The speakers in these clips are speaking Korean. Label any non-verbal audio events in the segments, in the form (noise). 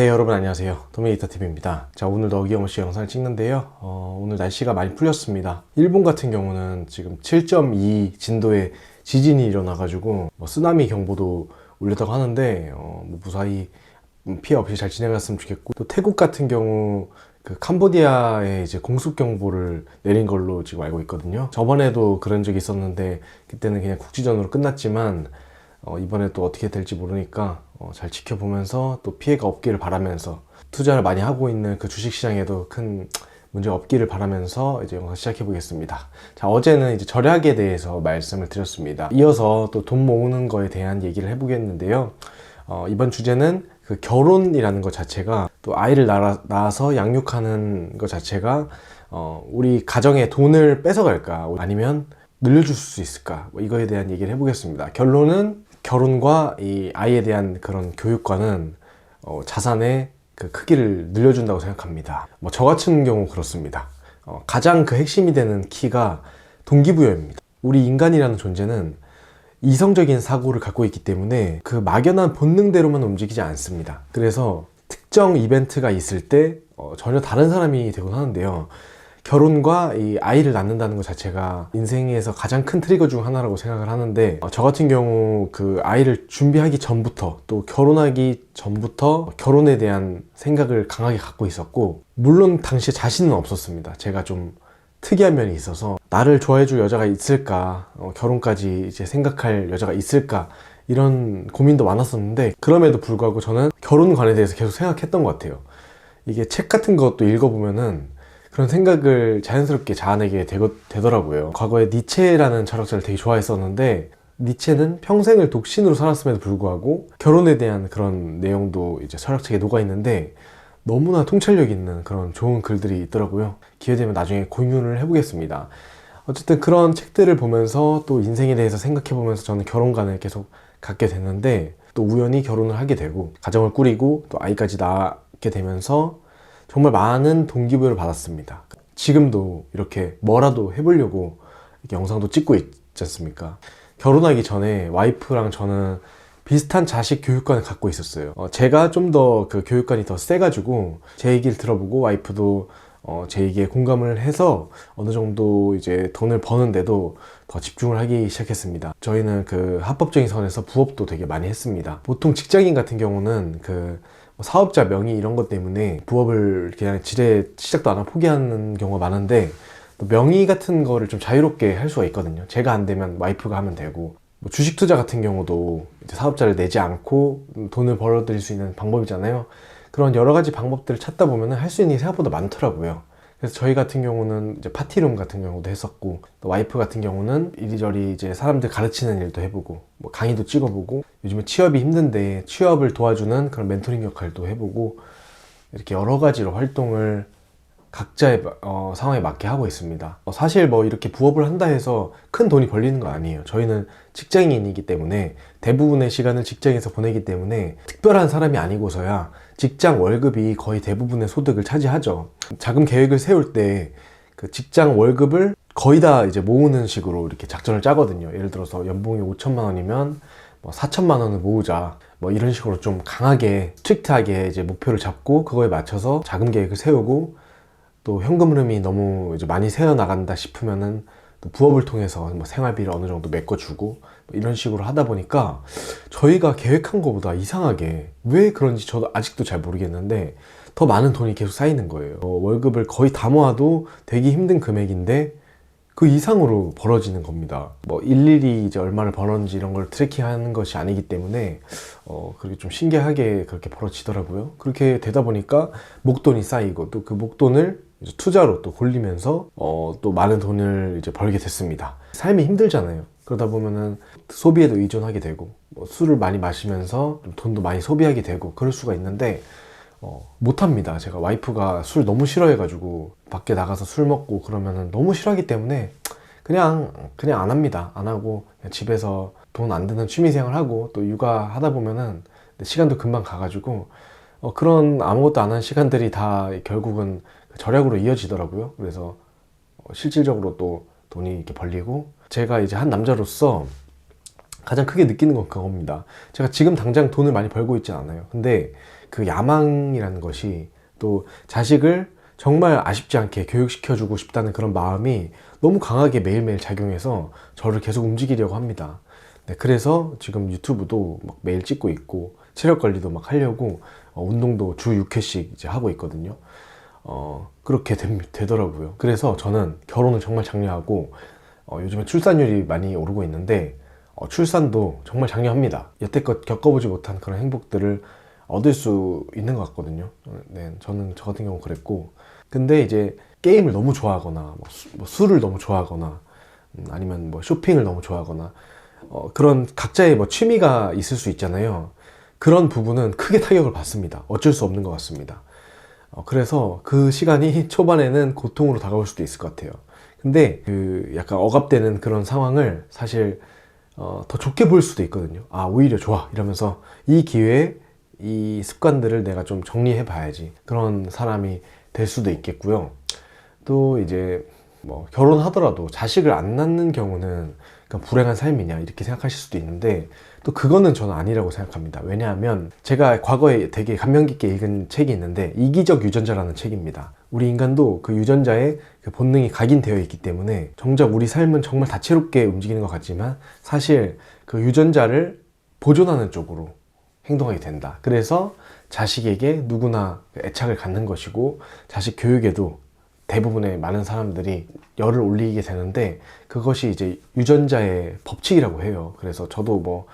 네 여러분 안녕하세요. 도미니터 TV입니다. 자 오늘도 어김없이 영상을 찍는데요. 어, 오늘 날씨가 많이 풀렸습니다. 일본 같은 경우는 지금 7.2 진도의 지진이 일어나 가지고 뭐 쓰나미 경보도 울렸다고 하는데 어, 뭐 무사히 피해 없이 잘 지나갔으면 좋겠고 또 태국 같은 경우 그 캄보디아에 이제 공습 경보를 내린 걸로 지금 알고 있거든요. 저번에도 그런 적이 있었는데 그때는 그냥 국지전으로 끝났지만 어, 이번에 또 어떻게 될지 모르니까 어, 잘 지켜보면서 또 피해가 없기를 바라면서 투자를 많이 하고 있는 그 주식시장에도 큰 문제 없기를 바라면서 이제 영상 시작해 보겠습니다. 자, 어제는 이제 절약에 대해서 말씀을 드렸습니다. 이어서 또 돈 모으는 거에 대한 얘기를 해보겠는데요. 어, 이번 주제는 그 결혼이라는 것 자체가 또 아이를 낳아, 낳아서 양육하는 것 자체가 어, 우리 가정에 돈을 뺏어갈까 아니면 늘려줄 수 있을까 뭐 이거에 대한 얘기를 해보겠습니다. 결론은 결혼과 이 아이에 대한 그런 교육과는 어, 자산의 그 크기를 늘려준다고 생각합니다. 뭐 저 같은 경우 그렇습니다. 어, 가장 그 핵심이 되는 키가 동기부여입니다. 우리 인간이라는 존재는 이성적인 사고를 갖고 있기 때문에 그 막연한 본능대로만 움직이지 않습니다. 그래서 특정 이벤트가 있을 때 어, 전혀 다른 사람이 되곤 하는데요. 결혼과 이 아이를 낳는다는 것 자체가 인생에서 가장 큰 트리거 중 하나라고 생각을 하는데 어, 저 같은 경우 그 아이를 준비하기 전부터 또 결혼하기 전부터 결혼에 대한 생각을 강하게 갖고 있었고 물론 당시에 자신은 없었습니다. 제가 좀 특이한 면이 있어서 나를 좋아해줄 여자가 있을까 어, 결혼까지 이제 생각할 여자가 있을까 이런 고민도 많았었는데 그럼에도 불구하고 저는 결혼관에 대해서 계속 생각했던 것 같아요. 이게 책 같은 것도 읽어보면은 그런 생각을 자연스럽게 자아내게 되고, 되더라고요. 과거에 니체라는 철학자를 되게 좋아했었는데 니체는 평생을 독신으로 살았음에도 불구하고 결혼에 대한 그런 내용도 이제 철학책에 녹아 있는데 너무나 통찰력 있는 그런 좋은 글들이 있더라고요. 기회되면 나중에 공유를 해보겠습니다. 어쨌든 그런 책들을 보면서 또 인생에 대해서 생각해 보면서 저는 결혼관을 계속 갖게 됐는데 또 우연히 결혼을 하게 되고 가정을 꾸리고 또 아이까지 낳게 되면서 정말 많은 동기부여를 받았습니다. 지금도 이렇게 뭐라도 해보려고 이렇게 영상도 찍고 있지 않습니까? 결혼하기 전에 와이프랑 저는 비슷한 자식 교육관을 갖고 있었어요. 어, 제가 좀 더 그 교육관이 더 세가지고 제 얘기를 들어보고 와이프도 어, 제 얘기에 공감을 해서 어느 정도 이제 돈을 버는데도 더 집중을 하기 시작했습니다. 저희는 그 합법적인 선에서 부업도 되게 많이 했습니다. 보통 직장인 같은 경우는 그 사업자 명의 이런 것 때문에 부업을 그냥 지레 시작도 안 하고 포기하는 경우가 많은데 또 명의 같은 거를 좀 자유롭게 할 수가 있거든요. 제가 안 되면 와이프가 하면 되고 뭐 주식 투자 같은 경우도 사업자를 내지 않고 돈을 벌어들일 수 있는 방법이잖아요. 그런 여러 가지 방법들을 찾다 보면 할 수 있는 게 생각보다 많더라고요. 그래서 저희 같은 경우는 이제 파티룸 같은 경우도 했었고 또 와이프 같은 경우는 이리저리 이제 사람들 가르치는 일도 해보고 뭐 강의도 찍어보고 요즘에 취업이 힘든데 취업을 도와주는 그런 멘토링 역할도 해보고 이렇게 여러 가지로 활동을 각자의 어, 상황에 맞게 하고 있습니다. 어, 사실 뭐 이렇게 부업을 한다 해서 큰 돈이 벌리는 거 아니에요. 저희는 직장인이기 때문에 대부분의 시간을 직장에서 보내기 때문에 특별한 사람이 아니고서야 직장 월급이 거의 대부분의 소득을 차지하죠. 자금 계획을 세울 때 그 직장 월급을 거의 다 이제 모으는 식으로 이렇게 작전을 짜거든요. 예를 들어서 연봉이 5천만 원이면 뭐 4천만 원을 모으자. 뭐 이런 식으로 좀 강하게 스트릭트하게 이제 목표를 잡고 그거에 맞춰서 자금 계획을 세우고 또 현금 흐름이 너무 이제 많이 새어 나간다 싶으면은 또 부업을 통해서 뭐 생활비를 어느 정도 메꿔주고 뭐 이런 식으로 하다 보니까 저희가 계획한 것보다 이상하게 왜 그런지 저도 아직도 잘 모르겠는데 더 많은 돈이 계속 쌓이는 거예요. 어, 월급을 거의 다 모아도 되기 힘든 금액인데 그 이상으로 벌어지는 겁니다. 뭐 일일이 이제 얼마를 벌었는지 이런 걸 트래킹하는 것이 아니기 때문에 어 그렇게 좀 신기하게 그렇게 벌어지더라고요. 그렇게 되다 보니까 목돈이 쌓이고 또 그 목돈을 투자로 또 돌리면서 어, 또 많은 돈을 이제 벌게 됐습니다. 삶이 힘들잖아요. 그러다 보면은 소비에도 의존하게 되고 뭐 술을 많이 마시면서 좀 돈도 많이 소비하게 되고 그럴 수가 있는데 어, 못합니다. 제가 와이프가 술 너무 싫어해가지고 밖에 나가서 술 먹고 그러면은 너무 싫어하기 때문에 그냥 그냥 안 합니다. 안 하고 집에서 돈 안 드는 취미생활 하고 또 육아 하다 보면은 시간도 금방 가가지고 어, 그런 아무것도 안 한 시간들이 다 결국은 절약으로 이어지더라고요. 그래서 어, 실질적으로 또 돈이 이렇게 벌리고 제가 이제 한 남자로서 가장 크게 느끼는 건 그겁니다. 제가 지금 당장 돈을 많이 벌고 있진 않아요. 근데 그 야망이라는 것이 또 자식을 정말 아쉽지 않게 교육시켜주고 싶다는 그런 마음이 너무 강하게 매일매일 작용해서 저를 계속 움직이려고 합니다. 네, 그래서 지금 유튜브도 막 매일 찍고 있고 체력 관리도 막 하려고 어, 운동도 주 6회씩 이제 하고 있거든요. 어, 그렇게 되, 더라고요 그래서 저는 결혼을 정말 장려하고 어, 요즘에 출산율이 많이 오르고 있는데 어, 출산도 정말 장려합니다. 여태껏 겪어보지 못한 그런 행복들을 얻을 수 있는 것 같거든요. 어, 네, 저는 저 같은 경우 그랬고 근데 이제 게임을 너무 좋아하거나 뭐 수- 뭐 술을 너무 좋아하거나 음, 아니면 뭐 쇼핑을 너무 좋아하거나 어, 그런 각자의 뭐 취미가 있을 수 있잖아요. 그런 부분은 크게 타격을 받습니다. 어쩔 수 없는 것 같습니다. 어, 그래서 그 시간이 (laughs) 초반에는 고통으로 다가올 수도 있을 것 같아요. 근데 그 약간 억압되는 그런 상황을 사실 어, 더 좋게 볼 수도 있거든요. 아, 오히려 좋아. 이러면서 이 기회에 이 습관들을 내가 좀 정리해 봐야지. 그런 사람이 될 수도 있겠고요. 또 이제 뭐 결혼하더라도 자식을 안 낳는 경우는 그러니까 불행한 삶이냐 이렇게 생각하실 수도 있는데 또 그거는 저는 아니라고 생각합니다. 왜냐하면 제가 과거에 되게 감명 깊게 읽은 책이 있는데 이기적 유전자라는 책입니다. 우리 인간도 그 유전자의 그 본능이 각인되어 있기 때문에 정작 우리 삶은 정말 다채롭게 움직이는 것 같지만 사실 그 유전자를 보존하는 쪽으로 행동하게 된다. 그래서 자식에게 누구나 애착을 갖는 것이고 자식 교육에도 대부분의 많은 사람들이 열을 올리게 되는데 그것이 이제 유전자의 법칙이라고 해요. 그래서 저도 뭐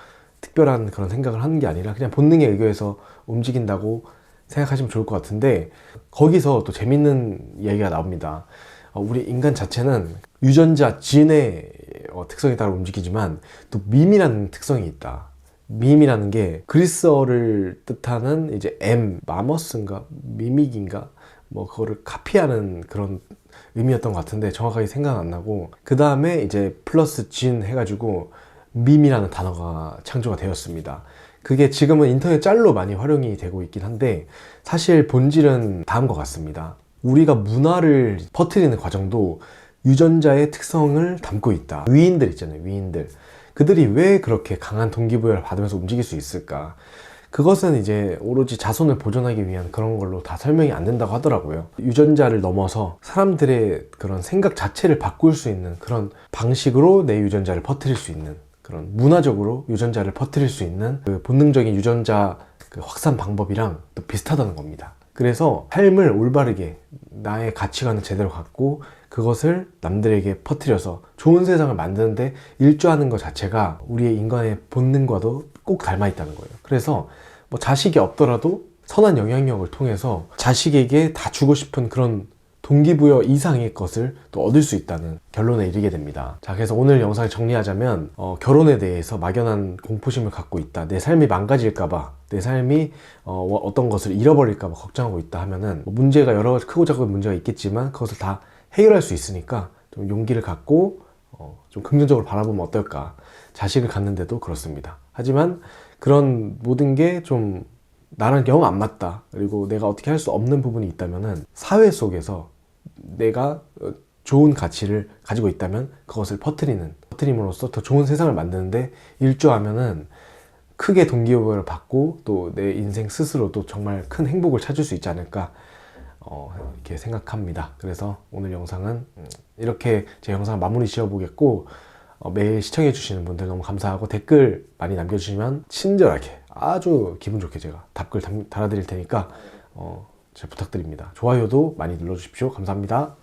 특별한 그런 생각을 하는 게 아니라 그냥 본능에 의거해서 움직인다고 생각하시면 좋을 것 같은데 거기서 또 재밌는 이야기가 나옵니다. 어, 우리 인간 자체는 유전자 진의 어, 특성에 따라 움직이지만 또 밈이라는 특성이 있다. 밈이라는 게 그리스어를 뜻하는 이제 M 마머스인가 미믹인가 뭐 그거를 카피하는 그런 의미였던 것 같은데 정확하게 생각 안 나고 그 다음에 이제 플러스 진 해가지고 밈이라는 단어가 창조가 되었습니다. 그게 지금은 인터넷 짤로 많이 활용이 되고 있긴 한데 사실 본질은 다음과 같습니다. 우리가 문화를 퍼뜨리는 과정도 유전자의 특성을 담고 있다. 위인들 있잖아요. 위인들. 그들이 왜 그렇게 강한 동기부여를 받으면서 움직일 수 있을까? 그것은 이제 오로지 자손을 보존하기 위한 그런 걸로 다 설명이 안 된다고 하더라고요. 유전자를 넘어서 사람들의 그런 생각 자체를 바꿀 수 있는 그런 방식으로 내 유전자를 퍼뜨릴 수 있는 그런 문화적으로 유전자를 퍼뜨릴 수 있는 그 본능적인 유전자 그 확산 방법이랑 또 비슷하다는 겁니다. 그래서 삶을 올바르게 나의 가치관을 제대로 갖고 그것을 남들에게 퍼뜨려서 좋은 세상을 만드는데 일조하는 것 자체가 우리의 인간의 본능과도 꼭 닮아 있다는 거예요. 그래서 뭐 자식이 없더라도 선한 영향력을 통해서 자식에게 다 주고 싶은 그런 동기부여 이상의 것을 또 얻을 수 있다는 결론에 이르게 됩니다. 자, 그래서 오늘 영상을 정리하자면 어, 결혼에 대해서 막연한 공포심을 갖고 있다. 내 삶이 망가질까봐, 내 삶이 어, 어떤 것을 잃어버릴까봐 걱정하고 있다 하면은 뭐 문제가 여러 크고 작은 문제가 있겠지만 그것을 다 해결할 수 있으니까 좀 용기를 갖고 어, 좀 긍정적으로 바라보면 어떨까. 자식을 갖는데도 그렇습니다. 하지만 그런 모든 게좀 나랑 영 안 맞다. 그리고 내가 어떻게 할 수 없는 부분이 있다면은 사회 속에서 내가 어, 좋은 가치를 가지고 있다면 그것을 퍼뜨리는 퍼뜨림으로써 더 좋은 세상을 만드는데 일조하면은 크게 동기부여를 받고 또 내 인생 스스로도 정말 큰 행복을 찾을 수 있지 않을까 어, 이렇게 생각합니다. 그래서 오늘 영상은 음, 이렇게 제 영상을 마무리 지어 보겠고 어, 매일 시청해 주시는 분들 너무 감사하고 댓글 많이 남겨주시면 친절하게 아주 기분 좋게 제가 답글 달- 달아드릴 테니까 어, 잘 부탁드립니다. 좋아요도 많이 눌러주십시오. 감사합니다.